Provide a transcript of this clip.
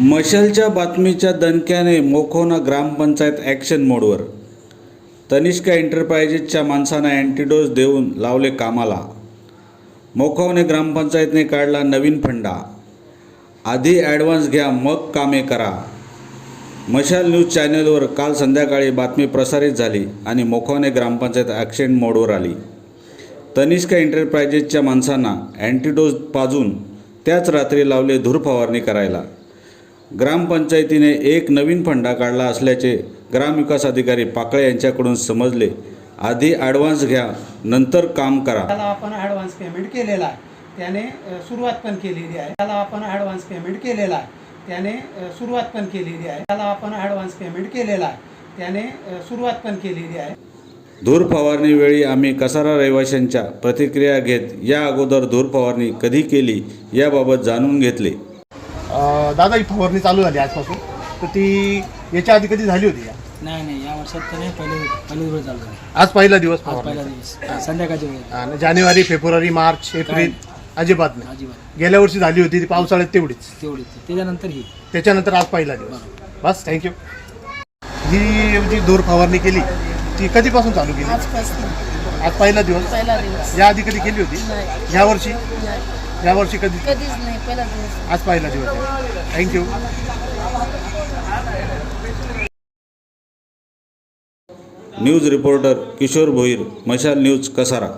मशालच्या बातमीच्या दणक्याने मोखोना ग्रामपंचायत ॲक्शन मोडवर तनिष्का एंटरप्राइजेसच्या माणसांना अँटीडोस देऊन लावले कामाला. मोखवणे ग्रामपंचायतने काढला नवीन फंडा. आधी ॲडव्हान्स घ्या मग कामे करा. मशाल न्यूज चॅनलवर काल संध्याकाळी बातमी प्रसारित झाली आणि मोखवणे ग्रामपंचायत ॲक्शन मोडवर आली. तनिष्का एंटरप्राइजेसच्या माणसांना अँटीडोस पाजून त्याच रात्री लावले धूर फवारणी करायला. ग्रामपंचायतीने एक नवीन फंडा काढला असल्याचे ग्रामविकास अधिकारी पाकळे यांच्याकडून समजले. आधी ॲडव्हान्स घ्या नंतर काम करा. त्याला आपण ॲडव्हान्स पेमेंट केलेला आहे त्याने सुरुवात पण केलेली आहे. त्याला आपण ॲडव्हान्स पेमेंट केलेला आहे त्याने सुरुवात पण केलेली आहे. त्याला आपण ॲडव्हान्स पेमेंट केलेला आहे त्याने सुरुवात पण केलेली आहे. धूर फवारणीवेळी आम्ही कसारा रहिवाशांच्या प्रतिक्रिया घेत या अगोदर धूर फवारणी कधी केली याबाबत जाणून घेतले. दादा ही फवारणी चालू झाली आजपासून. तर ती याच्या आधी कधी झाली होती नाही नाही या वर्षात तर नाही पहिले पहिले दिवस चालू झाले. आज पहिला दिवस आज पहिला फवारणी दिवस. संध्याकाळच्या वेळेत आणि जानेवारी फेब्रुवारी मार्च एप्रिल अजिबात नाही. अजिबात गेल्या वर्षी झाली होती ती पावसाळ्यात तेवढीच. तेवढीच. त्याच्यानंतर ही. त्याच्यानंतर आज पहिला दिवस. बस थँक्यू ही जी धूर फवारणी केली ती कधीपासून चालू केली? आजपासून. आज पहिला दिवस? पहिला दिवस. या आधी कधी केली होती? नाही. या वर्षी? नाही. या वर्षी कधी कधीच नाही पहिला दिवस. आज पहिला दिवस आहे. Thank you news reporter Kishor Bhoir Mashal news Kasara.